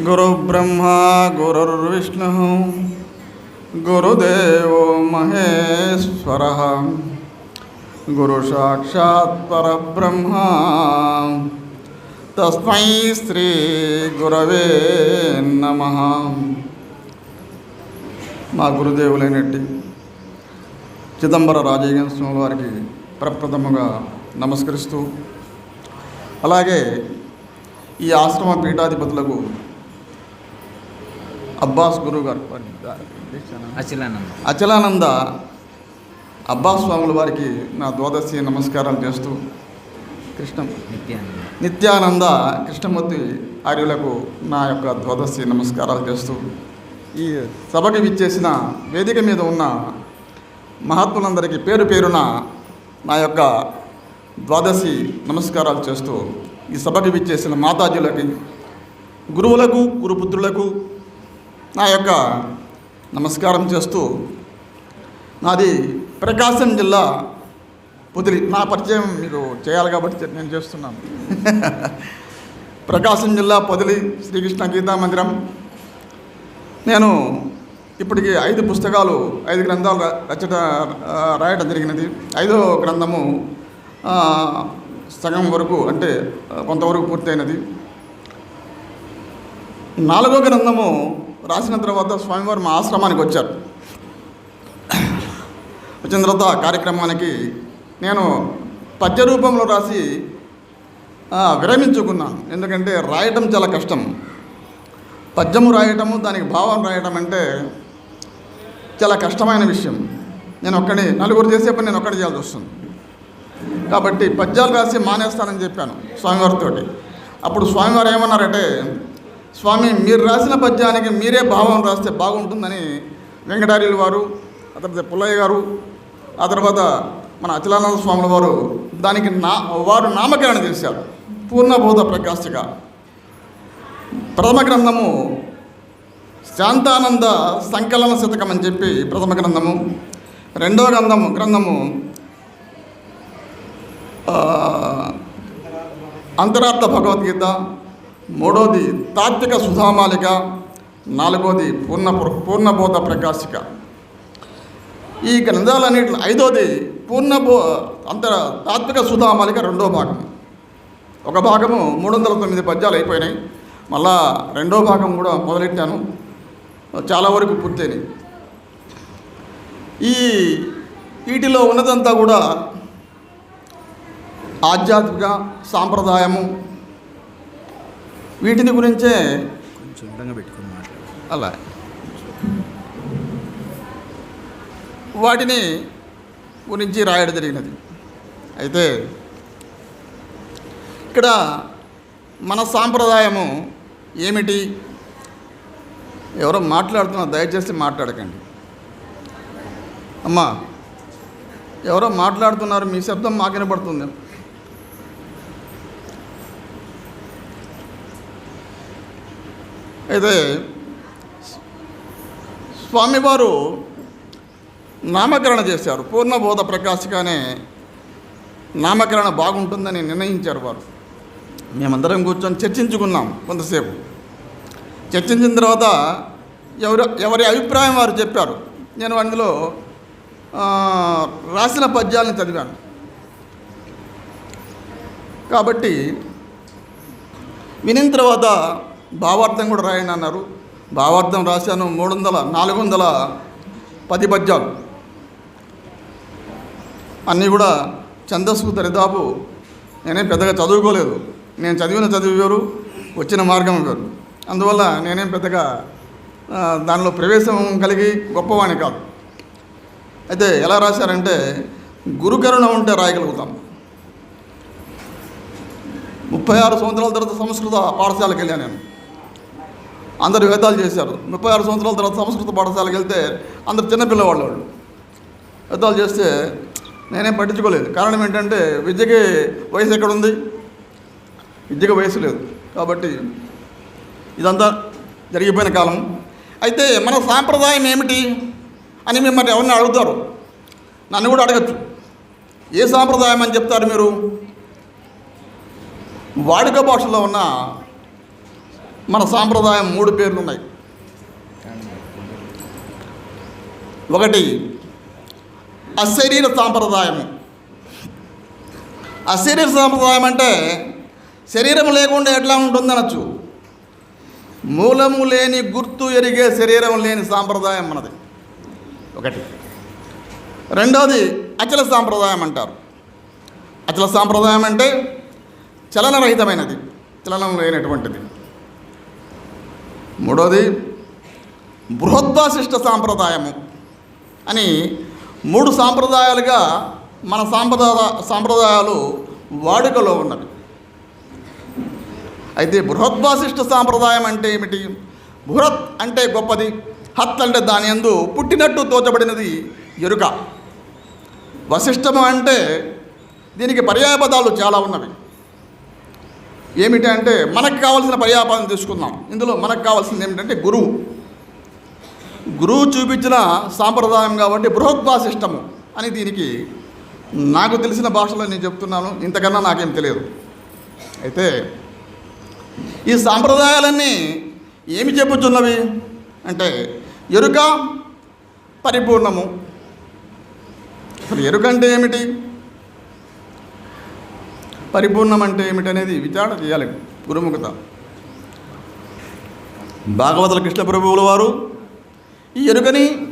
गुरुब्रह्मा गुरुर्विष्णुः गुरुदेवो महेश्वरः गुरुसाक्षात् परब्रह्मा तस्मै శ్రీగురవే నమ మా గురుదేవులైనట్టి చిదంబర రాజయ్య స్వామి వారికి ప్రప్రథముగా నమస్కరిస్తూ అలాగే ఈ ఆశ్రమ పీఠాధిపతులకు అబ్బాస్ గురువు గారు. అచిలానంద అచలానంద అబ్బాస్ స్వాముల వారికి నా ద్వాదశి నమస్కారాలు చేస్తూ కృష్ణ నిత్యానంద. నిత్యానంద కృష్ణమూర్తి ఆర్యులకు నా యొక్క ద్వాదశి నమస్కారాలు చేస్తూ ఈ సభకి విచ్చేసిన వేదిక మీద ఉన్న మహాత్ములందరికీ పేరు పేరున నా యొక్క ద్వాదశి నమస్కారాలు చేస్తూ ఈ సభకి విచ్చేసిన మాతాజీలకి గురువులకు గురుపుత్రులకు నా యొక్క నమస్కారం చేస్తూ నాది ప్రకాశం జిల్లా పొదిలి నా పరిచయం మీకు చేయాలి కాబట్టి నేను చేస్తున్నాను. ప్రకాశం జిల్లా పొదిలి శ్రీకృష్ణ గీతా మందిరం. నేను ఇప్పటికి ఐదు పుస్తకాలు ఐదు గ్రంథాలు రచట రాయడం జరిగినది. ఐదో గ్రంథము సగం వరకు అంటే కొంతవరకు పూర్తయినది. నాలుగో గ్రంథము రాసిన తర్వాత స్వామివారు మా ఆశ్రమానికి వచ్చారు. వచ్చిన తర్వాత కార్యక్రమానికి నేను పద్య రూపంలో రాసి విరమించుకున్నాను. ఎందుకంటే రాయటం చాలా కష్టం. పద్యము రాయటము దానికి భావం రాయటం అంటే చాలా కష్టమైన విషయం. నేను ఒక్కడి నలుగురు చేసే పని నేను ఒక్కడి చేయాల్సి వస్తుంది. కాబట్టి పద్యాలు రాసి మానేస్తానని చెప్పాను స్వామివారితో అప్పుడు స్వామివారు ఏమన్నారంటే స్వామి మీరు రాసిన పద్యానికి మీరే భావం రాస్తే బాగుంటుందని వెంకటార్యులు వారు ఆ తర్వాత పుల్లయ్య గారు ఆ తర్వాత మన అచలానంద స్వాముల వారు దానికి నా వారు నామకరణ చేశారు. పూర్ణబోధ ప్రకాశిక. ప్రథమ గ్రంథము శాంతానంద సంకలన శతకం అని చెప్పి ప్రథమ గ్రంథము. రెండవ గ్రంథము గ్రంథము ఆ, అంతరార్థ భగవద్గీత మూడోది తాత్విక సుధామాలిక నాలుగోది పూర్ణ పూర్ణబోధ ప్రకాశిక. ఈ గ్రంథాలన్నింటిలో ఐదోది పూర్ణబో అంత తాత్విక సుధామాలిక రెండో భాగం. ఒక భాగము మూడు వందల తొమ్మిది పద్యాలు అయిపోయినాయి. మళ్ళా రెండో భాగం కూడా మొదలెట్టాను. చాలా వరకు పూర్తయినాయి. ఈ వీటిలో ఉన్నదంతా కూడా ఆధ్యాత్మిక సాంప్రదాయము వీటిని గురించే కొంచెం పెట్టుకుని మాట్లాడు. అలా. వాటిని గురించి రాయడం జరిగినది. అయితే ఇక్కడ మన సాంప్రదాయము ఏమిటి? ఎవరో మాట్లాడుతున్నారు దయచేసి మాట్లాడకండి. అమ్మా ఎవరో మాట్లాడుతున్నారు మీ శబ్దం మాకు వినపడుతుంది. అయితే స్వామివారు నామకరణ చేశారు. పూర్ణబోధ ప్రకాశిక అనే నామకరణ బాగుంటుందని నిర్ణయించారు వారు. మేమందరం కూర్చొని చర్చించుకున్నాం కొంతసేపు. చర్చించిన తర్వాత ఎవరు ఎవరి అభిప్రాయం వారు చెప్పారు. నేను అందులో రాసిన పద్యాలను చదివాను. కాబట్టి వినిన తర్వాత భావార్థం కూడా రాయండి అన్నారు. భావార్థం రాశాను మూడు వందల నాలుగు వందల పది పద్యాలు అన్నీ కూడా ఛందస్సు దరిదాపు. నేనేం పెద్దగా చదువుకోలేదు. నేను చదివిన చదువు వేరు వచ్చిన మార్గం వేరు. అందువల్ల నేనేం పెద్దగా దానిలో ప్రవేశం కలిగి గొప్పవాణి కాదు. అయితే ఎలా రాశారంటే గురుకరుణ ఉంటే రాయగలుగుతాం. ముప్పై ఆరు సంవత్సరాల తర్వాత సంస్కృత పాఠశాలకు వెళ్ళాను నేను. అందరు వేదాలు చేశారు. ముప్పై ఆరు సంవత్సరాల తర్వాత సంస్కృత పాఠశాలకు వెళ్తే అందరు చిన్నపిల్లవాళ్ళు వాళ్ళు. వేదాలు చేస్తే నేనేం పట్టించుకోలేదు. కారణం ఏంటంటే విద్యకి వయసు ఎక్కడుంది విద్యకి వయసు లేదు. కాబట్టి ఇదంతా జరిగిపోయిన కాలం. అయితే మన సాంప్రదాయం ఏమిటి అని మిమ్మల్ని ఎవరిని అడుగుతారు? నన్ను కూడా అడగచ్చు. ఏ సాంప్రదాయం అని చెప్తారు మీరు? వాడుక భాషలో ఉన్న మన సాంప్రదాయం మూడు పేర్లు ఉన్నాయి ఒకటి అశరీర సాంప్రదాయము. అశరీర సాంప్రదాయం అంటే శరీరం లేకుండా ఎట్లా ఉంటుందనొచ్చు మూలము లేని గుర్తు ఎరిగే శరీరం లేని సాంప్రదాయం మనది. ఒకటి. రెండవది అచల సాంప్రదాయం అంటారు. అచల సాంప్రదాయం అంటే చలనరహితమైనది. చలనం లేనటువంటిది. మూడవది బృహద్వాశిష్ట సాంప్రదాయము అని మూడు సాంప్రదాయాలుగా మన సాంప్రదాయ సాంప్రదాయాలు వాడుకలో ఉన్నవి. అయితే బృహద్వాశిష్ట సాంప్రదాయం అంటే ఏమిటి? బృహత్ అంటే గొప్పది హత్ అంటే దాని యందు పుట్టినట్టు తోచబడినది ఎరుక. వశిష్టము అంటే దీనికి పర్యాయపదాలు చాలా ఉన్నవి. ఏమిటి అంటే మనకు కావాల్సిన పర్యాపాలను తీసుకుందాం. ఇందులో మనకు కావాల్సింది ఏమిటంటే గురువు. గురువు చూపించిన సాంప్రదాయం కాబట్టి బృహద్వాశిష్టము అని దీనికి నాకు తెలిసిన భాషలో నేను చెప్తున్నాను. ఇంతకన్నా నాకేం తెలియదు. అయితే ఈ సాంప్రదాయాలన్నీ ఏమి చెప్పుచున్నవి? అంటే ఎరుక పరిపూర్ణము. అసలు ఎరుక అంటే ఏమిటి? పరిపూర్ణం అంటే ఏమిటనేది విచారణ చేయాలి. గురుముఖత భాగవతుల కృష్ణ ప్రభువుల వారు ఈ ఎరుకని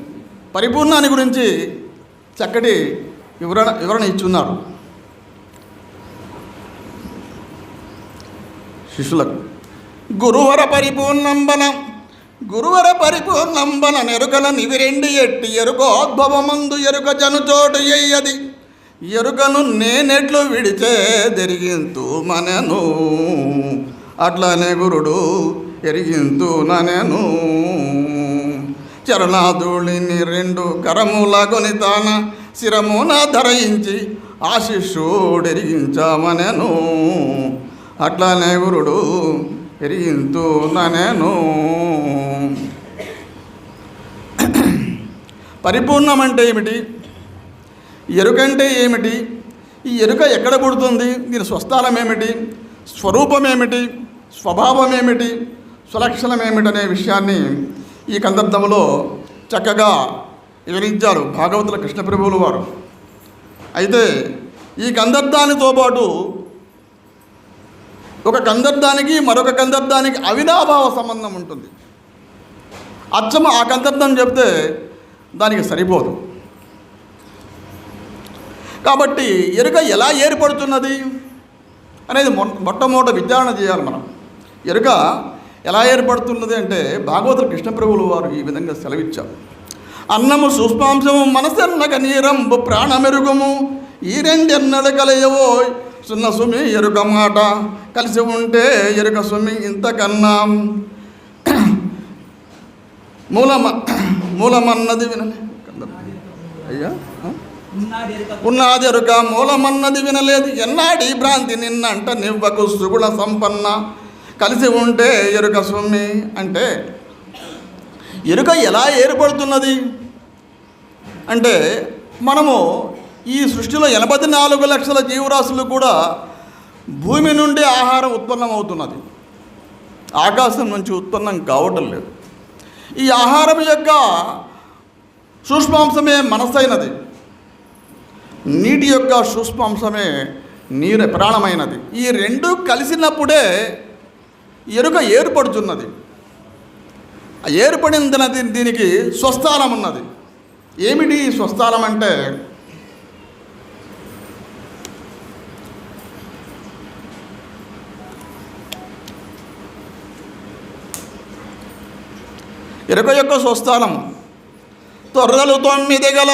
పరిపూర్ణాన్ని గురించి చక్కటి వివరణ వివరణ ఇచ్చున్నారు. శిష్యులకు గురువర పరిపూర్ణంబన గురువర పరిపూర్ణంబన నెరుకల నివిరెండి ఎట్టి ఎరుకోద్భవమందు ఎరుక జనుచోటు ఎయ్యది. ఎరుకను నేనెట్లు విడిచే దెరిగింతు మనను. అట్లనే గురుడు ఎరిగింతు ననెను. చరణాధుళిని రెండు కరముల కొనితాన శిరమున ధరయించి ఆశిష్యుడెరిగించామనెను అట్లనే గురుడు ఎరిగింతు ననెను. పరిపూర్ణం అంటే ఏమిటి? ఎరుకంటే ఏమిటి? ఈ ఎరుక ఎక్కడ పుడుతుంది? దీని స్వస్థానం ఏమిటి? స్వరూపం ఏమిటి? స్వభావం ఏమిటి? స్వలక్షణం ఏమిటనే విషయాన్ని ఈ కందర్థంలో చక్కగా వివరించారు భాగవతుల కృష్ణప్రభువుల వారు. అయితే ఈ కందర్థానితో పాటు ఒక కందర్థానికి మరొక కందర్థానికి అవినాభావ సంబంధం ఉంటుంది. అచ్చమ ఆ కందర్థం చెప్తే దానికి సరిపోదు. కాబట్టి ఎరుక ఎలా ఏర్పడుతున్నది అనేది మొ మొట్టమొదట విచారణ చేయాలి మనం. ఎరుక ఎలా ఏర్పడుతున్నది అంటే భాగవతుల కృష్ణప్రభులు వారు ఈ విధంగా సెలవిచ్చారు. అన్నము సూష్మాంశము మనసెన్నక నీరంబు ప్రాణమెరుగుము ఈ రెండెన్నలు కలయవో సున్న సుమి ఎరుక మాట. కలిసి ఉంటే ఎరుక సుమి ఇంతకన్నా. మూలమ మూలమన్నది వినండి. అయ్యా. ఉన్నాదెరుక మూలమన్నది వినలేదు. ఎన్నాడి భ్రాంతి నిన్నంట నివ్వకు సుగుణ సంపన్న. కలిసి ఉంటే ఎరుక స్వామి అంటే ఎరుక ఎలా ఏర్పడుతున్నది? అంటే మనము ఈ సృష్టిలో ఎనభై నాలుగు లక్షల జీవరాశులు కూడా భూమి నుండి ఆహారం ఉత్పన్నమవుతున్నది. ఆకాశం నుంచి ఉత్పన్నం కావటం లేదు. ఈ ఆహారం యొక్క సూక్ష్మాంశమే మనసైనది. నీటి యొక్క సూక్ష్మాంశమే నీరు ప్రాణమైనది. ఈ రెండు కలిసినప్పుడే ఎరుక ఏర్పడుతున్నది ఏర్పడినది దీనికి స్వస్థానం ఉన్నది. ఏమిటి స్వస్థానం అంటే ఎరుక యొక్క స్వస్థానం తొర్రలు తొమ్మిది గల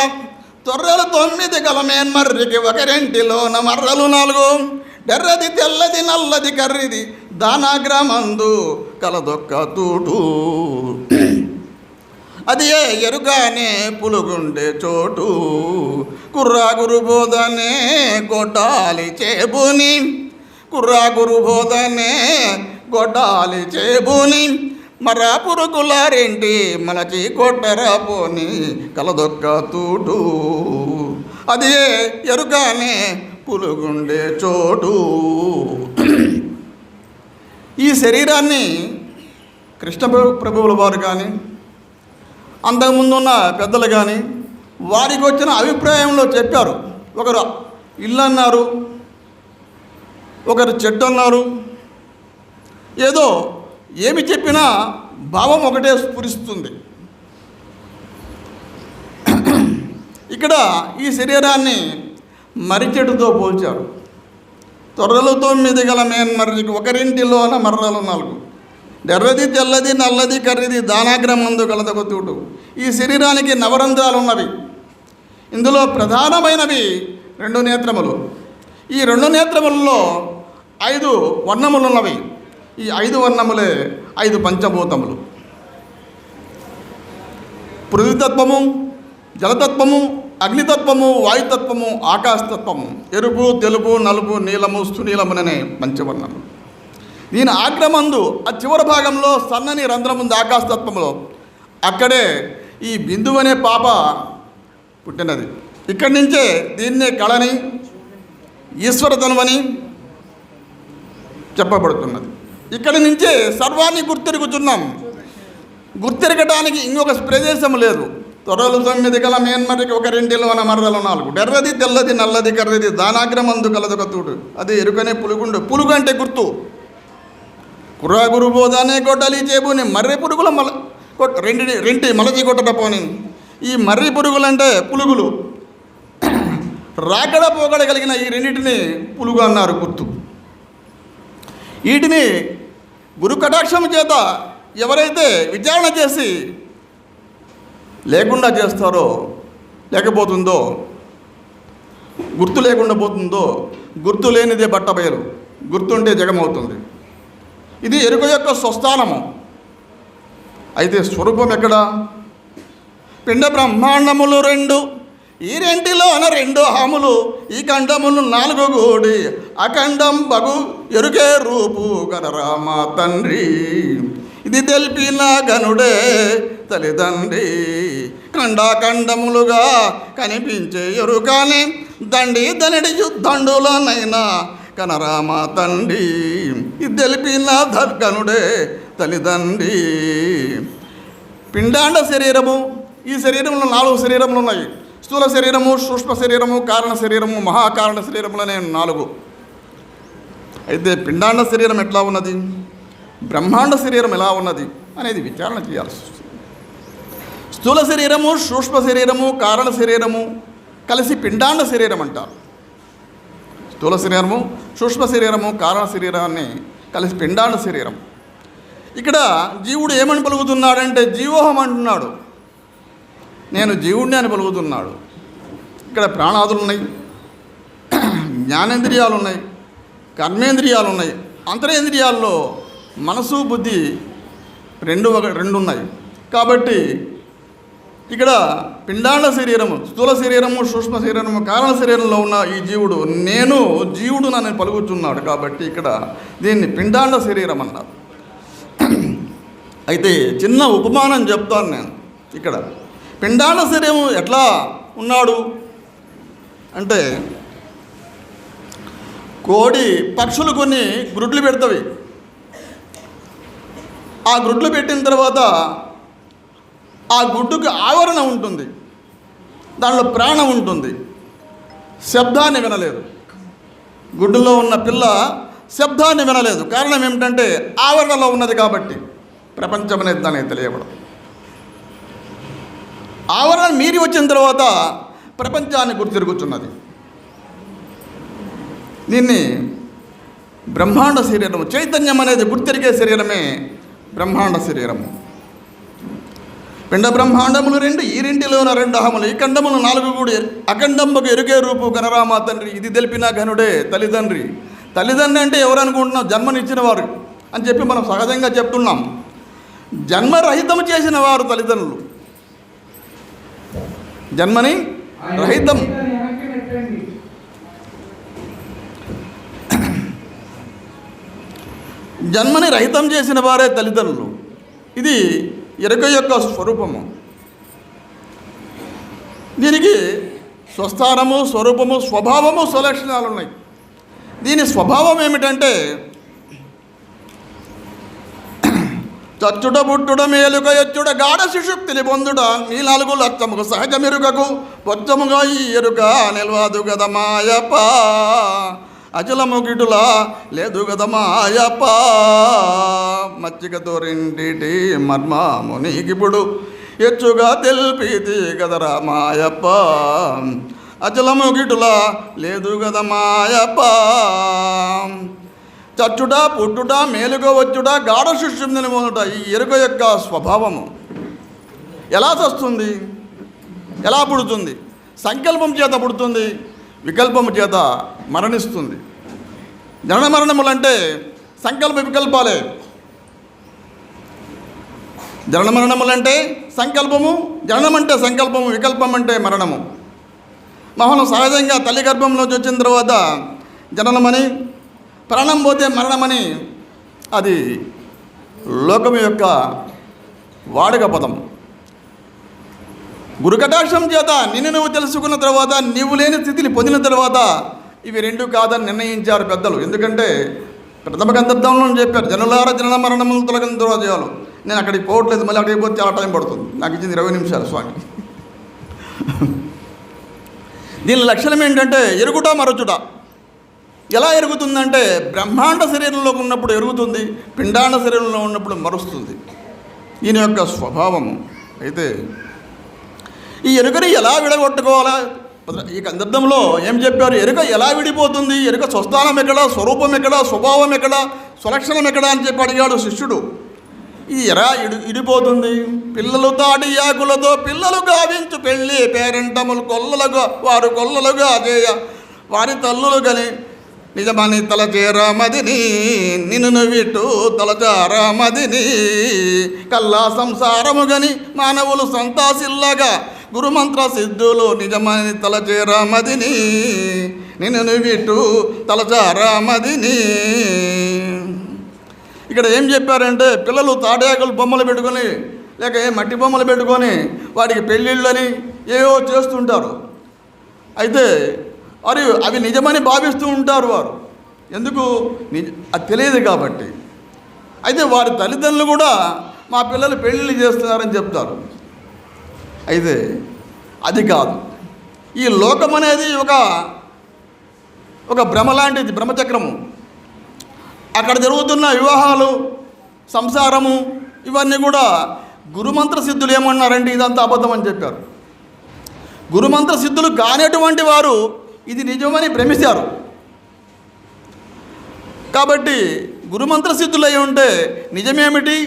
తొర్రలు తొమ్మిది గల మేన్మర్రికి ఒకరింటిలోన మర్రలు నాలుగు. డెర్రది తెల్లది నల్లది కర్రిది దానాగ్రమందు కలదొక్క తూటు. అది ఏ ఎరుగానే పులుగుండే చోటు. కుర్రా గురుబోధనే గొడ్డాలి చేబుని. కుర్రా గురుబోధనే గొడ్డాలి చేబుని. మరా పురుగులారేంటి మలచి కొట్టరా పోని కలదొక్క తూటు. అది ఏ ఎరుగానే పులుగుండే చోటు. ఈ శరీరాన్ని కృష్ణ ప్రభువుల వారు కానీ అంతకుముందు ఉన్న పెద్దలు కానీ వారికి వచ్చిన అభిప్రాయంలో చెప్పారు. ఒకరు ఇల్లు అన్నారు ఒకరు చెట్టు అన్నారు ఏదో ఏమి చెప్పినా భావం ఒకటే స్ఫురిస్తుంది. ఇక్కడ ఈ శరీరాన్ని మర్రి పోల్చారు. తొర్రలు తొమ్మిది గల మేన్మర్రికి ఒకరింటిలోన మర్రలు నాలుగు. ఎర్రది తెల్లది నల్లది కర్రిది దానాగ్రమందు కలదొక తూటు ఈ శరీరానికి నవరంధ్రాలు ఉన్నవి. ఇందులో ప్రధానమైనవి రెండు నేత్రములు. ఈ రెండు నేత్రములలో ఐదు వర్ణములు ఉన్నవి ఈ ఐదు వర్ణములే ఐదు పంచభూతములు. పృథ్వీతత్వము జలతత్వము అగ్నితత్వము వాయుతత్వము ఆకాశతత్వము. ఎరుపు తెలుపు నలుపు నీలము సునీలముననే పంచవర్ణములు. దీని ఆగ్రమందు ఆ చివరి భాగంలో సన్నని రంధ్రం ఉంది ఆకాశతత్వంలో అక్కడే ఈ బిందువు అనే పాప పుట్టినది. ఇక్కడి నుంచే దీన్నే కళని ఈశ్వరతనమని చెప్పబడుతున్నది. ఇక్కడి నుంచే సర్వాన్ని గుర్తిరుగుతున్నాం గుర్తిరగడానికి ఇంకొక ప్రదేశం లేదు. తొరలు తొమ్మిది గల మేన్మరికి ఒక రెండిలోన మర్రలు నాలుగు. డెర్రది తెల్లది నల్లది కర్రది దానాగ్రమందు కలదొక తూడు. అది ఎరుకనే పులుగుండు. పులుగు అంటే గుర్తు. కుర్రా గురు బోధానే గొడ్డలి చేబుని. మర్రి పురుగుల మల కొట్ రెండి రెంటి మలచి కొట్టట పోని ఈ మర్రి పురుగులంటే పులుగులు. రాకడ పోకడ కలిగిన ఈ రెండింటిని పులుగు అన్నారు గుర్తు. వీటిని గురు కటాక్షం చేత ఎవరైతే విచారణ చేసి లేకుండా చేస్తారో లేకపోతుందో గుర్తు లేకుండా పోతుందో గుర్తు లేనిదే బట్ట బయలు గుర్తుంటే జగమవుతుంది. ఇది ఎరుక యొక్క స్వస్థానము. అయితే స్వరూపం ఎక్కడ? పిండ బ్రహ్మాండములు రెండు. ఈ రెంటిలోన రెండు హాములు ఈ ఖండమును నాలుగు గోడి. అఖండం బగు ఎరుకే రూపు గనరామ తండ్రి. ఇది తెలిపిన గనుడే తల్లిదండ్రి. ఖండాఖండములుగా కనిపించే ఎరుకానే దండి దనిడి యుద్ధండులనైనా కనరామ తండ్రి. ఇది తెలిపిన ధర్గనుడే తల్లిదండ్రి. పిండాండ శరీరము ఈ శరీరంలో నాలుగు శరీరములు ఉన్నాయి స్థూల శరీరము సూక్ష్మ శరీరము కారణ శరీరము మహాకారణ శరీరములు అనే నాలుగు. అయితే పిండాండ శరీరం ఎట్లా ఉన్నది? బ్రహ్మాండ శరీరం ఎలా ఉన్నది? అనేది విచారణ చేయాల్సి వస్తుంది. స్థూల శరీరము సూక్ష్మ శరీరము కారణ శరీరము కలిసి పిండాండ శరీరం అంటారు. స్థూల శరీరము సూక్ష్మ శరీరము కారణ శరీరాన్ని కలిసి పిండాండ శరీరం. ఇక్కడ జీవుడు ఏమని పలుకుతున్నాడంటే జీవోహం అంటున్నాడు. నేను జీవుడిని అని పలుకుతున్నాడు ఇక్కడ ప్రాణాదులు ఉన్నాయి. జ్ఞానేంద్రియాలు ఉన్నాయి. కర్మేంద్రియాలు ఉన్నాయి. అంతరేంద్రియాల్లో మనసు బుద్ధి రెండు ఒక రెండు ఉన్నాయి. కాబట్టి ఇక్కడ పిండాండ శరీరము స్థూల శరీరము సూక్ష్మ శరీరము కారణ శరీరంలో ఉన్న ఈ జీవుడు నేను జీవుడు నన్ను పలుకుతున్నాడు కాబట్టి ఇక్కడ దీన్ని పిండాండ శరీరం అన్నారు. అయితే చిన్న ఉపమానం చెప్తాను నేను ఇక్కడ. పిండాల శరీరం ఎట్లా ఉన్నాడు? అంటే కోడి పక్షులు కొన్ని గ్రుడ్లు పెడతవి. ఆ గ్రుడ్లు పెట్టిన తర్వాత ఆ గుడ్డుకి ఆవరణ ఉంటుంది. దానిలో ప్రాణం ఉంటుంది. శబ్దాన్ని వినలేదు. గుడ్డులో ఉన్న పిల్ల శబ్దాన్ని వినలేదు. కారణం ఏమిటంటే ఆవరణలో ఉన్నది కాబట్టి ప్రపంచం అనేది దానికి తెలియబడదు. ఆవరణ మీరి వచ్చిన తర్వాత ప్రపంచాన్ని గుర్తిరుగుతున్నది. దీన్ని బ్రహ్మాండ శరీరము చైతన్యం అనేది గుర్తిరిగే శరీరమే బ్రహ్మాండ శరీరము. పిండ బ్రహ్మాండములు రెండు ఈ రెండిలోన రెండు అహములు ఈ ఖండములు నాలుగు కూడా అఖండంబకు ఎరుగే రూపు గణరామ తండ్రి ఇది తెలిపిన ఘనుడే తల్లిదండ్రి. తల్లిదండ్రి అంటే ఎవరు అనుకుంటున్నాం జన్మనిచ్చిన వారు అని చెప్పి మనం సహజంగా చెప్తున్నాం. జన్మరహితం చేసిన వారు తల్లిదండ్రులు. జన్మని రహితం. జన్మని రహితం చేసిన వారే తల్లిదండ్రులు ఇది ఎరుక యొక్క స్వరూపము. దీనికి స్వస్థానము స్వరూపము స్వభావము స్వలక్షణాలు ఉన్నాయి. దీని స్వభావం ఏమిటంటే చచ్చుట బుట్టుడ మేలుక ఎచ్చుడ గాఢ శిశుక్తిని పొందుట నీ నాలుగు లచ్చముకు సహజ మెరుగకు పొచ్చముగా ఈ ఎరుక నిల్వాదు గద మాయప అచలము గిటుల లేదు గద మాయప మచ్చికతో రెండిటి మర్మాము నీకిప్పుడు ఎచ్చుగా తెలిపితి గదరా మాయప్ప. అచలము గిటుల లేదు గద మాయప చచ్చుట పుట్టుట మేలుగా వచ్చుట గాఢ శిష్యుందని మొదట ఈ ఎరుక యొక్క స్వభావము. ఎలా చస్తుంది? ఎలా పుడుతుంది? సంకల్పం చేత పుడుతుంది వికల్పము చేత మరణిస్తుంది. జనన మరణములంటే సంకల్ప వికల్పాలే. జనన మరణములంటే సంకల్పము జననం అంటే సంకల్పము వికల్పం అంటే మరణము. మహనం సహజంగా తల్లి గర్భంలోంచి వచ్చిన తర్వాత జననమని ప్రాణం పోతే మరణమని అది లోకం యొక్క వాడుక పదం. గురుకటాక్షం చేత నిన్ను నువ్వు తెలుసుకున్న తర్వాత నీవు లేని స్థితిని పొందిన తర్వాత ఇవి రెండు కాదని నిర్ణయించారు పెద్దలు. ఎందుకంటే ప్రథమ గంధర్ధంలో చెప్పారు జనులార జనన మరణములు తొలగిన చేయాలి. నేను అక్కడికి పోవట్లేదు మళ్ళీ అక్కడికి పోతే చాలా టైం పడుతుంది. నాకు ఇచ్చింది ఇరవై నిమిషాలు స్వామి. దీని లక్షణం ఏంటంటే ఎరుగుట మరచుట ఎలా ఎరుగుతుందంటే బ్రహ్మాండ శరీరంలో ఉన్నప్పుడు ఎరుగుతుంది పిండాండ శరీరంలో ఉన్నప్పుడు మరుస్తుంది. ఈయన యొక్క స్వభావము అయితే ఈ ఎరుకని ఎలా విడగొట్టుకోవాలా? ఈ సందర్భంలో ఏం చెప్పారు? ఎరుక ఎలా విడిపోతుంది? ఎరుక స్వస్థానం ఎక్కడ? స్వరూపం ఎక్కడ? స్వభావం ఎక్కడ? స్వలక్షణం ఎక్కడ అని చెప్పి అడిగాడు శిష్యుడు. ఇది ఎలా ఇడి ఇడిపోతుంది? పిల్లలు తాటి యాకులతో పిల్లలు గావించు పెళ్ళి పేరెంటములు కొల్లలుగా వారు కొల్లలుగా చేయ వారి తల్లులు గని నిజమని తలచేరామదిని నిన్ను విట్టు తలచారామదిని. కల్లా సంసారము గని మానవులు సంతాసిల్లగా గురుమంత్ర సిద్ధులు నిజమని తలచేరామదిని నిన్ను విట్టు తలచారామదిని. ఇక్కడ ఏం చెప్పారంటే పిల్లలు తాటాకులు బొమ్మలు పెట్టుకొని లేక ఏ మట్టి బొమ్మలు పెట్టుకొని వాడికి పెళ్ళిళ్ళని ఏవో చేస్తుంటారు. అయితే మరి అవి నిజమని భావిస్తూ ఉంటారు వారు. ఎందుకు? నిజ అది తెలియదు కాబట్టి. అయితే వారి తల్లిదండ్రులు కూడా మా పిల్లలు పెళ్ళిళ్ళు చేస్తున్నారని చెప్తారు. అయితే అది కాదు. ఈ లోకం అనేది ఒక ఒక భ్రమ లాంటిది బ్రహ్మచక్రము అక్కడ జరుగుతున్న వివాహాలు సంసారము ఇవన్నీ కూడా గురుమంత్ర సిద్ధులు ఏమన్నారంటే ఇదంతా అబద్ధం అని చెప్పారు. గురుమంత్ర సిద్ధులు కానటువంటి వారు ఇది నిజమని భ్రమిశారు కాబట్టి గురుమంత్ర సిద్ధులు అయి ఉంటే నిజమేమిటి?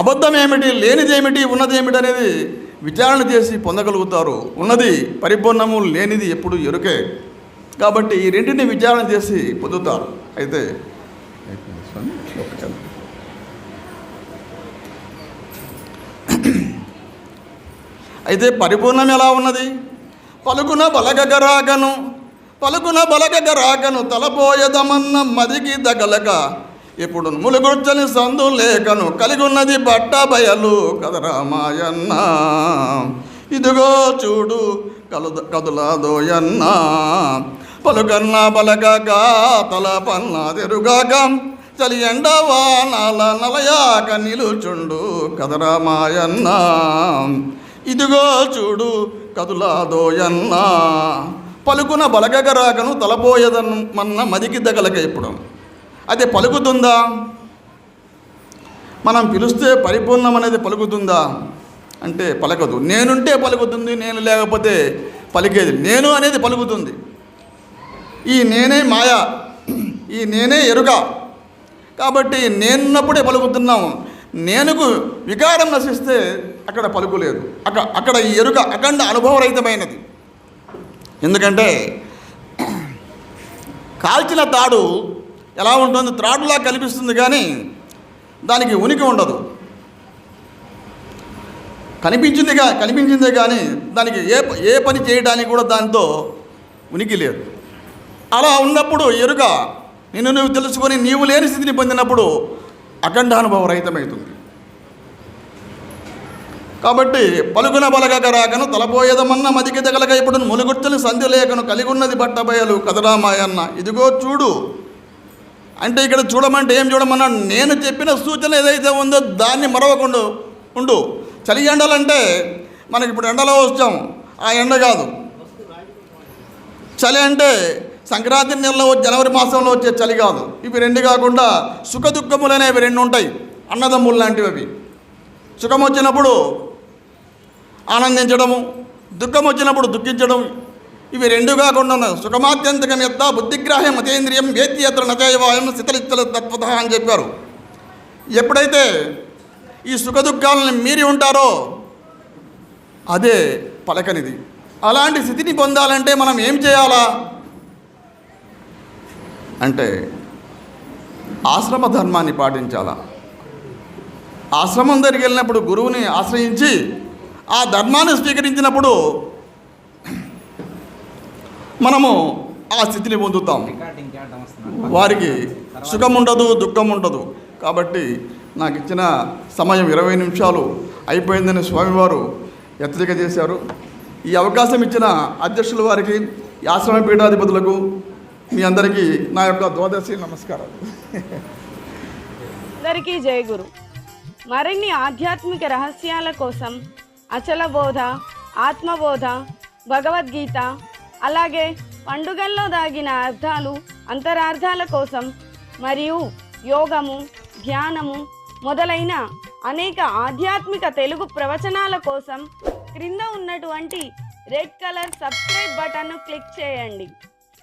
అబద్ధం ఏమిటి లేనిదేమిటి? ఉన్నదేమిటి? అనేది విచారణ చేసి పొందగలుగుతారు. ఉన్నది పరిపూర్ణము లేనిది ఎప్పుడు ఎరుకే. కాబట్టి ఈ రెండింటిని విచారణ చేసి పొందుతారు. అయితే అయితే పరిపూర్ణం ఎలా ఉన్నది? పలుకున బలగగరాగను పలుకున బలగగరాగను తలపోయదమన్న మదికి దగలక ఇప్పుడు ములుగుర్చని సందు లేకను కలిగున్నది బట్ట బయలు కదరామాయన్న ఇదిగో చూడు కలు కదులాదోయన్న. పలుకన్న బలగగా తల పన్న తెరుగాక చలి ఎండ వానాల నలయాక నిలుచుండు కదరామాయన్న ఇదిగో చూడు కదులాదోయన్నా. పలుకున బలగగరాకను తలపోయదమన్న మదికి దగలక ఇప్పుడు. అది పలుకుతుందా? మనం పిలిస్తే పరిపూర్ణం అనేది పలుకుతుందా? అంటే పలకదు. నేనుంటే పలుకుతుంది నేను లేకపోతే పలికేది. నేను అనేది పలుకుతుంది. ఈ నేనే మాయ. ఈ నేనే ఎరుక. కాబట్టి నేనున్నప్పుడే పలుకుతున్నాము. నేనుకు వికారం నశిస్తే అక్కడ పలుకులేదు అక్కడ అక్కడ ఈ ఎరుక అఖండ అనుభవరహితమైనది. ఎందుకంటే కాల్చిన తాడు ఎలా ఉంటుంది త్రాడులా కనిపిస్తుంది కానీ దానికి ఉనికి ఉండదు. కనిపించిందిగా కనిపించిందే కానీ దానికి ఏ ఏ పని చేయడానికి కూడా దాంతో ఉనికి లేదు. అలా ఉన్నప్పుడు ఎరుక నిన్ను నువ్వు తెలుసుకొని నీవు లేని స్థితిని పొందినప్పుడు అఖండానుభవ రహితమవుతుంది కాబట్టి పలుకున బలగక రాకను తలపోయేదమన్న మదికి తగలక ఇప్పుడు ములుగుర్చని సంధి లేకను కలిగి ఉన్నది బట్టబయలు కదరామాయన్న ఇదిగో చూడు. అంటే ఇక్కడ చూడమంటే ఏం చూడమన్నా నేను చెప్పిన సూచన ఏదైతే ఉందో దాన్ని మరవకుండా ఉండు. చలి ఎండలంటే మనకి ఇప్పుడు ఎండలో వచ్చాం ఆ ఎండ కాదు. చలి అంటే సంక్రాంతి నెలలో జనవరి మాసంలో వచ్చే చలి కాదు. ఇవి రెండు కాకుండా సుఖదుఖములు అనేవి రెండు ఉంటాయి. అన్నదమ్ములు లాంటివి అవి సుఖం వచ్చినప్పుడు ఆనందించడము దుఃఖం వచ్చినప్పుడు దుఃఖించడం ఇవి రెండు కాకుండా సుఖమాత్యంతకం ఎత్త బుద్ధిగ్రాహ్యం అతేంద్రియం వేత్యత్ర నచయవాయం శితలిచ్చల తత్వత అని చెప్పారు. ఎప్పుడైతే ఈ సుఖదుఖాలను మీరి ఉంటారో అదే పలకనిది. అలాంటి స్థితిని పొందాలంటే మనం ఏం చేయాలా? అంటే ఆశ్రమ ధర్మాన్ని పాటించాలా? ఆశ్రమం దగ్గరికి వెళ్ళినప్పుడు గురువుని ఆశ్రయించి ఆ ధర్మాన్ని స్వీకరించినప్పుడు మనము ఆ స్థితిని పొందుతాం. వారికి సుఖం ఉండదు దుఃఖం ఉండదు కాబట్టి నాకు ఇచ్చిన సమయం ఇరవై నిమిషాలు అయిపోయిందని స్వామివారు హెచ్చరిక చేశారు. ఈ అవకాశం ఇచ్చిన అధ్యక్షుల వారికి ఆశ్రమ పీఠాధిపతులకు మీ అందరికీ నా యొక్క ద్వాదశి నమస్కారాలు. అందరికీ జయ గురు. మరిన్ని ఆధ్యాత్మిక రహస్యాల కోసం అచల బోధ ఆత్మబోధ భగవద్గీత అలాగే పండుగల్లో దాగిన అర్థాలు అంతరార్థాల కోసం మరియు యోగము ధ్యానము మొదలైన అనేక ఆధ్యాత్మిక తెలుగు ప్రవచనాల కోసం క్రింద ఉన్నటువంటి రెడ్ కలర్ సబ్స్క్రైబ్ బటన్ను క్లిక్ చేయండి.